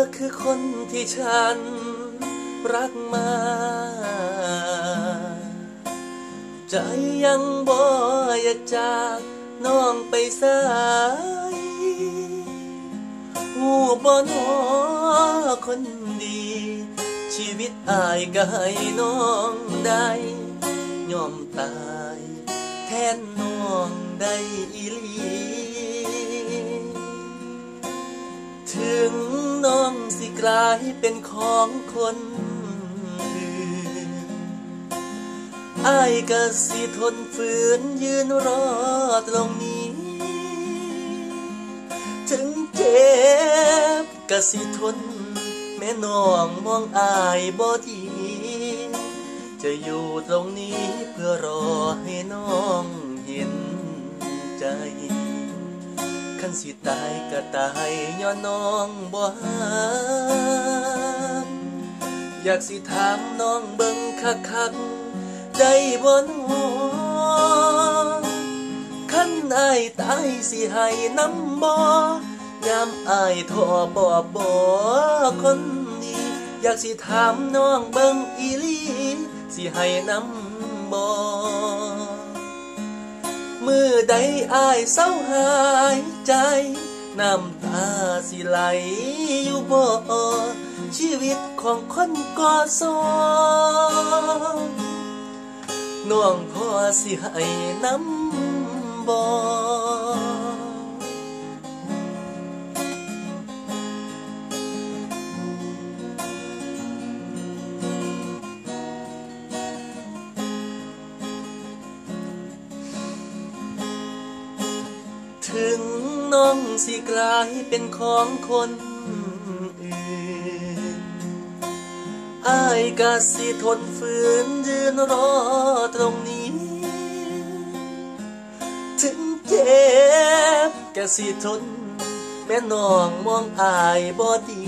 อคือคนที่ฉันรักมา ใจยังบ่อยากจากน้องไปสายหูบ่นอคนดี ชีวิตอายก็ให้น้องได้ยอมตายแทนน้องได้อีลีถึง กลายเป็นของคนอื่นอายก็สิทนฝืนยืนรอตรงนี้ ถึงเจ็บก็สิทน แม่น้องมองอายบ่ดีจะอยู่ตรงนี้เพื่อรอให้น้องเห็นใจ คันสิตายก็ตายย้อนน้องบ่ฮักอยากสิถามน้องเบิ่งคักๆได้บ่น้อคันอายตายสิให้น้ำบ่ยามอายทอบ่บ่คนดีอยากสิถามน้องเบิ่งอีหลีสิให้น้ำบ่ มือใดอายเศร้าหายใจ น้ำตาสิไหลอยู่บ่ชีวิตของคนก่อสองน้องพ่อสิให้น้ำ ถึงน้องสิกลายเป็นของคนอื่นอายก็สิทนฝืนยืนรอตรงนี้ ถึงเจ็บก็สิทน แม่น้องมองอายบ่ดี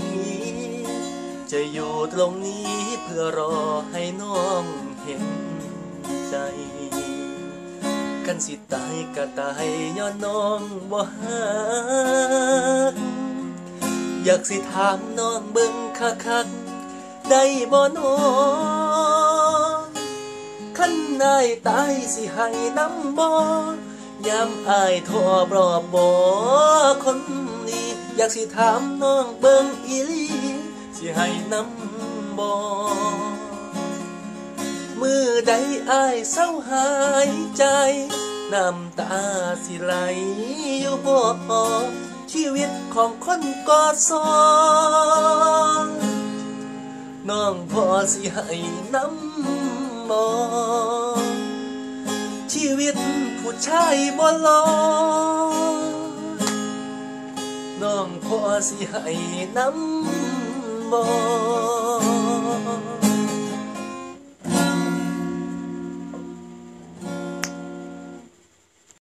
จะอยู่ตรงนี้เพื่อรอให้น้องเห็น นสิตายก็ตายย้อนน้องบ่ฮักอยากสิถามน้องเบิ่งคักๆได้บ่น้องคันนายตายสิให้น้ำบ่ยามอายทรบรอบบ่คนนี้อยากสิถามน้องเบิ่งอีหลีสิให้น้ำบ่ อใดอายเศร้าหายใจ น้ำตาสิไหลอยู่บ่ชีวิตของคนก่อสองน้องพอสิให้น้ำบ่ชีวิตผู้ชายบ่รอน้องพอสิให้น้ำบ่